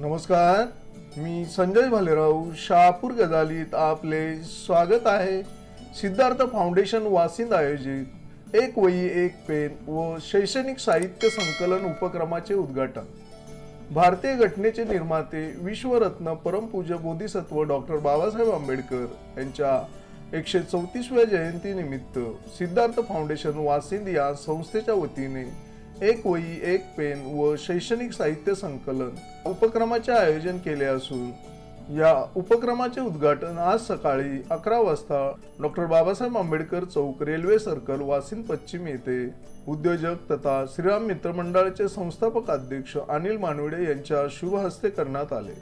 नमस्कार मी संजय भालेराव शहापूर गजालीत आपले स्वागत आहे. सिद्धार्थ फाउंडेशन वासिंद आयोजित एक वही एक पेन व शैक्षणिक साहित्य संकलन उपक्रमाचे उद्घाटन. भारतीय घटनेचे निर्माते विश्वरत्न परमपूज्य बोधिसत्व डॉक्टर बाबासाहेब आंबेडकर यांच्या एकशे चौतीसव्या जयंतीनिमित्त सिद्धार्थ फाउंडेशन वासिंद या संस्थेच्या वतीने एक वही एक पेन व शैक्षणिक साहित्य संकलन उपक्रमाचे आयोजन केले असून या उपक्रमाचे उद्घाटन आज सकाळी अकरा वाजता डॉक्टर बाबासाहेब आंबेडकर चौक रेल्वे सर्कल वासिन पश्चिम येथे उद्योजक तथा श्रीराम मित्र मंडळाचे संस्थापक अध्यक्ष अनिल मानवडे यांच्या शुभ हस्ते करण्यात आले.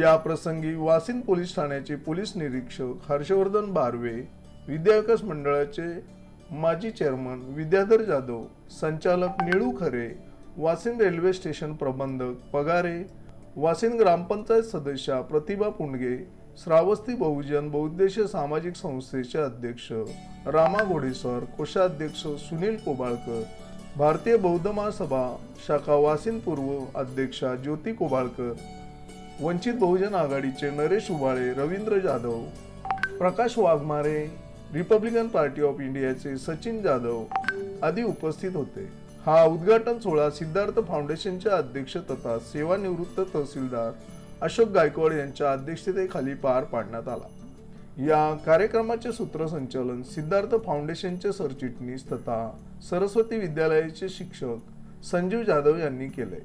या प्रसंगी वासिन पोलीस ठाण्याचे पोलीस निरीक्षक हर्षवर्धन बारवे विद्याविकास मंडळाचे माजी चेअरमन विद्याधर जाधव संचालक निळू खरे वासिन रेल्वे स्टेशन प्रबंधक पगारे वासिन ग्रामपंचायत सदस्या प्रतिभा पुंडगे श्रावस्ती बहुजन बहुद्देशीय सामाजिक संस्थेचे अध्यक्ष रामा घोडेसर कोषाध्यक्ष सुनील कोबाळकर भारतीय बौद्ध महासभा शाखा वासिन पूर्व अध्यक्षा ज्योती कोबाळकर वंचित बहुजन आघाडीचे Naresh Ubale Ravindra Jadhav Prakash Waghmare republican party of इंडियाचे सचिन जाधव आदी उपस्थित होते. हा उद्घाटन सोहळा सिद्धार्थ फाउंडेशनच्या अध्यक्ष तथा सेवानिवृत्त तहसीलदार अशोक गायकवाड यांच्या अध्यक्षतेखाली पार पाडण्यात आला. या कार्यक्रमाचे सूत्रसंचालन सिद्धार्थ फाउंडेशनचे सरचिटणीस तथा सरस्वती विद्यालयाचे शिक्षक संजीव जाधव यांनी केले.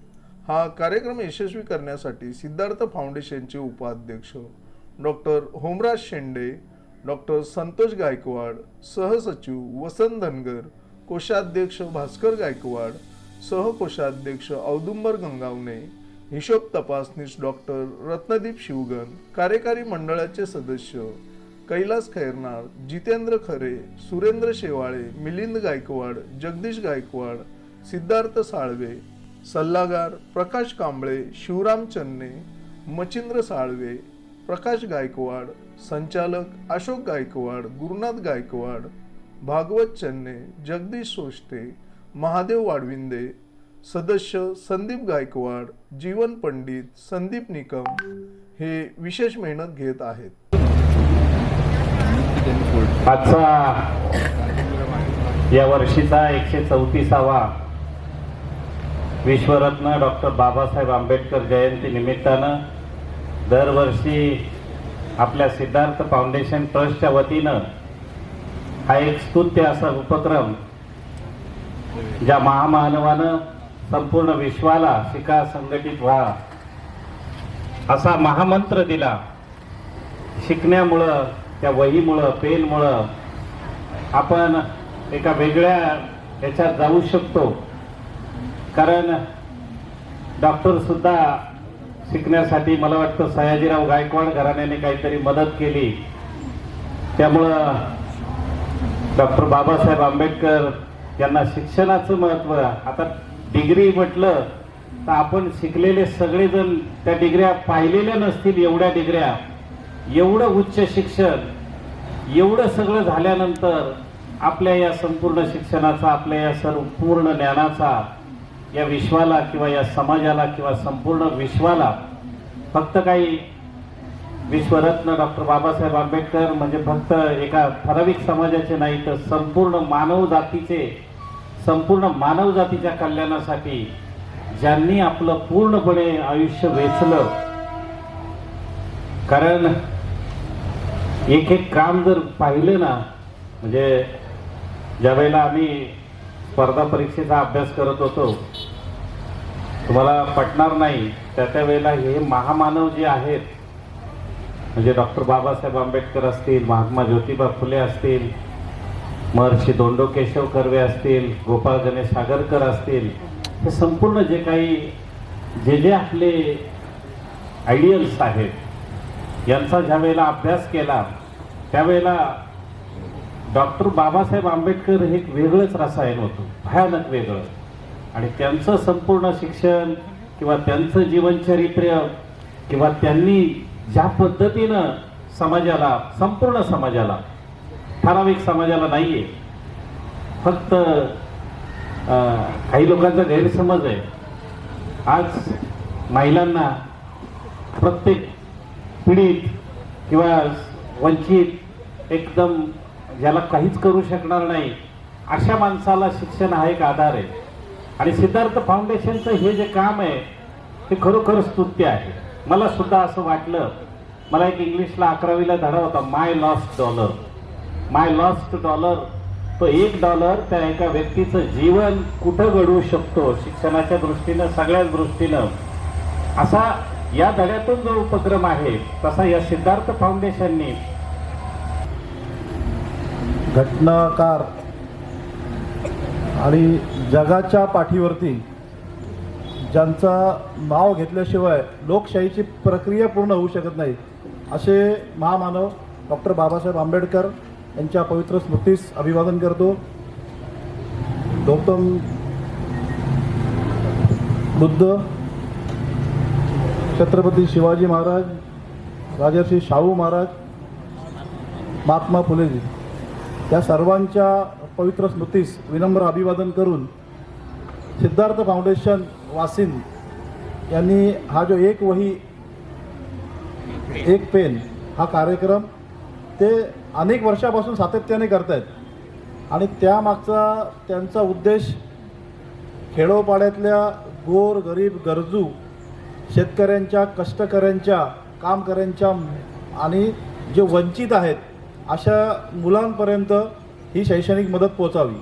हा कार्यक्रम यशस्वी करण्यासाठी सिद्धार्थ फाउंडेशनचे उपाध्यक्ष डॉक्टर होमराज शेंडे डॉक्टर संतोष गायकवाड सहसचिव वसंत धनगर कोषाध्यक्ष भास्कर गायकवाड सहकोषाध्यक्ष औदुंबर गंगावणे हिशोब तपासनीस डॉक्टर रत्नदीप शिवगन कार्यकारी मंडळाचे सदस्य कैलास खैरनार जितेंद्र खरे सुरेंद्र शेवाळे मिलिंद गायकवाड जगदीश गायकवाड सिद्धार्थ साळवे सल्लागार प्रकाश कांबळे शिवराम चन्ने मचिंद्र साळवे प्रकाश गायकवाड संचालक अशोक गायकवाड गुरुनाथ गायकवाड भागवत चन्ने जगदीश सोष्टे महादेव वाडविंदे सदस्य संदीप गायकवाड जीवन पंडित संदीप निकम हे विशेष मेहनत घेत आहेत. आजचा या वर्षीचा एकशे चौतीसावा विश्वरत्न डॉक्टर बाबासाहेब आंबेडकर जयंती निमित्तानं दरवर्षी आपल्या सिद्धार्थ फाउंडेशन ट्रस्टच्या वतीनं हा एक स्तुत्य असा उपक्रम ज्या महामानवानं संपूर्ण विश्वाला शिका संघटित व्हा असा महामंत्र दिला. शिकण्यामुळं त्या वहीमुळं पेनमुळं आपण एका वेगळ्या याच्यात जाऊ शकतो. कारण डॉक्टरसुद्धा शिकण्यासाठी मला वाटतं सयाजीराव गायकवाड घराण्याने काहीतरी मदत केली. त्यामुळं डॉक्टर बाबासाहेब आंबेडकर यांना शिक्षणाचं महत्त्व आता डिग्री म्हटलं तर आपण शिकलेले सगळेजण त्या डिग्र्या पाहिलेल्या नसतील एवढ्या डिग्र्या. एवढं उच्च शिक्षण एवढं सगळं झाल्यानंतर आपल्या या संपूर्ण शिक्षणाचा आपल्या या सर्व पूर्ण ज्ञानाचा या विश्वाला किंवा या समाजाला किंवा संपूर्ण विश्वाला फक्त काही विश्वरत्न डॉक्टर बाबासाहेब आंबेडकर म्हणजे फक्त एका ठराविक समाजाचे नाही तर संपूर्ण मानव जातीचे संपूर्ण मानव जातीच्या कल्याणासाठी ज्यांनी आपलं पूर्णपणे आयुष्य वेचलं कारण एक एक काम जर पाहिलं ना म्हणजे ज्या वेळेला आम्ही स्पर्धा परीक्षेचा अभ्यास करत होतो. तुम्हाला पटणार नाही त्या त्या वेळेला हे महामानव जे आहेत म्हणजे डॉक्टर बाबासाहेब आंबेडकर असतील महात्मा ज्योतिबा फुले असतील महर्षी दोंडो केशव कर्वे असतील गोपाळ गणेश सागरकर असतील हे संपूर्ण जे काही जे जे आपले आयडियल्स आहेत यांचा ज्या वेळेला अभ्यास केला त्यावेळेला डॉक्टर बाबासाहेब आंबेडकर हे एक वेगळंच रसायन होतं भयानक वेगळं. आणि त्यांचं संपूर्ण शिक्षण किंवा त्यांचं जीवनचरित्र किंवा त्यांनी ज्या पद्धतीनं समाजाला संपूर्ण समाजाला ठराविक समाजाला नाहीये फक्त काही लोकांचा गैरसमज आहे. आज महिलांना प्रत्येक पीडित किंवा वंचित एकदम ज्याला काहीच करू शकणार नाही. अशा माणसाला शिक्षण हा एक आधार आहे. आणि सिद्धार्थ फाउंडेशनचं हे जे काम आहे ते खरोखर स्तुत्य आहे. मला सुद्धा असं वाटलं. मला एक इंग्लिशला अकरावीला धडा होता my lost dollar my lost dollar तो एक डॉलर त्या एका व्यक्तीचं जीवन कुठं घडवू शकतो शिक्षणाच्या दृष्टीनं सगळ्याच दृष्टीनं? असा या धड्यातून जो उपक्रम आहे तसा या सिद्धार्थ फाउंडेशननी घटनाकार आणि जगाच्या पाठीवरती ज्यांचा नाव घेतल्याशिवाय लोकशाहीची प्रक्रिया पूर्ण होऊ शकत नाही असे महामानव डॉक्टर बाबासाहेब आंबेडकर यांच्या पवित्र स्मृतीस अभिवादन करतो. गौतम बुद्ध छत्रपती शिवाजी महाराज राजर्षी शाहू महाराज महात्मा फुलेजी. या सर्वांच्या पवित्र स्मृतीस विनम्र अभिवादन करून सिद्धार्थ फाउंडेशन वासिन यांनी हा जो एक वही एक पेन हा कार्यक्रम ते अनेक वर्षापासून सातत्याने करत आहेत आणि त्यामागचा त्यांचा उद्देश खेडोपाड्यातल्या गोर गरीब गरजू शेतकऱ्यांच्या कष्टकऱ्यांच्या कामकऱ्यांच्या आणि जे वंचित आहेत अशा मुलांपर्यंत ही शैक्षणिक मदत पोचावी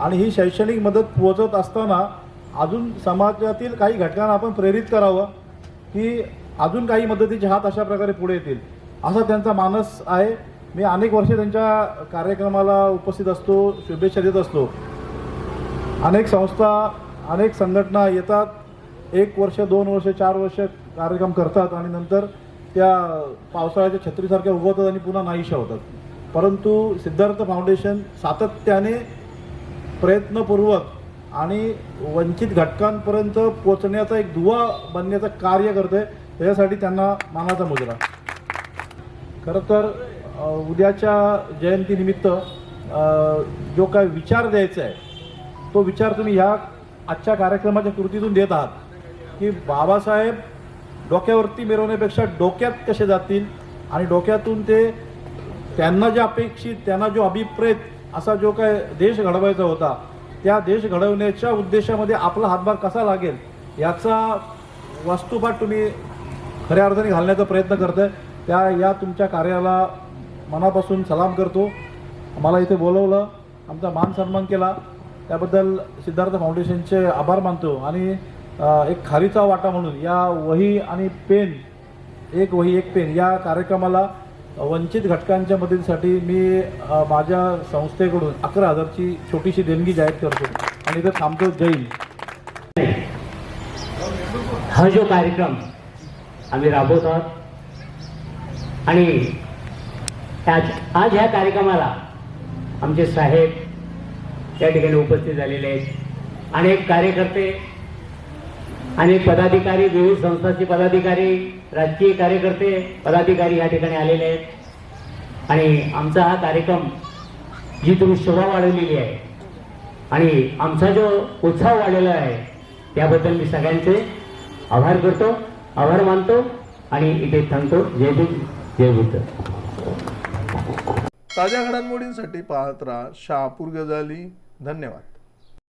आणि ही शैक्षणिक मदत पोचत असताना अजून समाजातील काही घटकांना आपण प्रेरित करावं की अजून काही मदतीचे हात अशा प्रकारे पुढे येतील असा त्यांचा मानस आहे. मी अनेक वर्षे त्यांच्या कार्यक्रमाला उपस्थित असतो शुभेच्छा देत असतो. अनेक संस्था अनेक संघटना येतात एक वर्ष दोन वर्ष चार वर्ष कार्यक्रम करतात आणि नंतर त्या पावसाळ्याच्या छत्रीसारख्या उगवतात आणि पुन्हा नाहीशा होतात. परंतु सिद्धार्थ फाउंडेशन सातत्याने प्रयत्नपूर्वक आणि वंचित घटकांपर्यंत पोचण्याचा एक दुवा बनण्याचं कार्य करते त्याच्यासाठी त्यांना मानाचा मुजरा. खरं तर उद्याच्या जयंतीनिमित्त जो काय विचार द्यायचा आहे तो विचार तुम्ही ह्या आजच्या कार्यक्रमाच्या कृतीतून देत आहात. की बाबासाहेब डोक्यावरती मिरवण्यापेक्षा डोक्यात कसे जातील? आणि डोक्यातून ते त्यांना जे अपेक्षित त्यांना जो अभिप्रेत असा जो काय देश घडवायचा होता त्या देश घडवण्याच्या उद्देशामध्ये आपला हातभार कसा लागेल याचा वास्तुपाठ तुम्ही खऱ्या अर्थाने घालण्याचा प्रयत्न करताय. त्या या तुमच्या कार्याला मनापासून सलाम करतो. मला इथे बोलवलं आमचा मान सन्मान केला. त्याबद्दल सिद्धार्थ फाउंडेशनचे आभार मानतो. आणि एक खारीचा वाटा म्हणून या वही आणि पेन एक वही एक पेन या कार्यक्रमाला वंचित घटकांच्या मदतीसाठी मी माझ्या संस्थेकडून अकरा हजारची छोटीशी देणगी जाहीर करतो आणि इथं थांबतो. जैन हा जो कार्यक्रम आम्ही राबवत आहोत आणि आज आज ह्या कार्यक्रमाला आमचे साहेब त्या ठिकाणी उपस्थित झालेले आहेत. अनेक कार्यकर्ते अनेक पदाधिकारी विविध संस्थांचे पदाधिकारी राजकीय कार्यकर्ते पदाधिकारी या ठिकाणी आलेले आहेत. आणि आमचा हा कार्यक्रम जी तुम्ही शोभा वाढवलेली आहे आणि आमचा जो उत्साह वाढलेला आहे त्याबद्दल मी सगळ्यांचे आभार करतो आभार मानतो आणि इथे थांबतो. जय भीम जय बुद्ध ताज्या घडामोडींसाठी पाहत राहा शहापूर गजाली. धन्यवाद.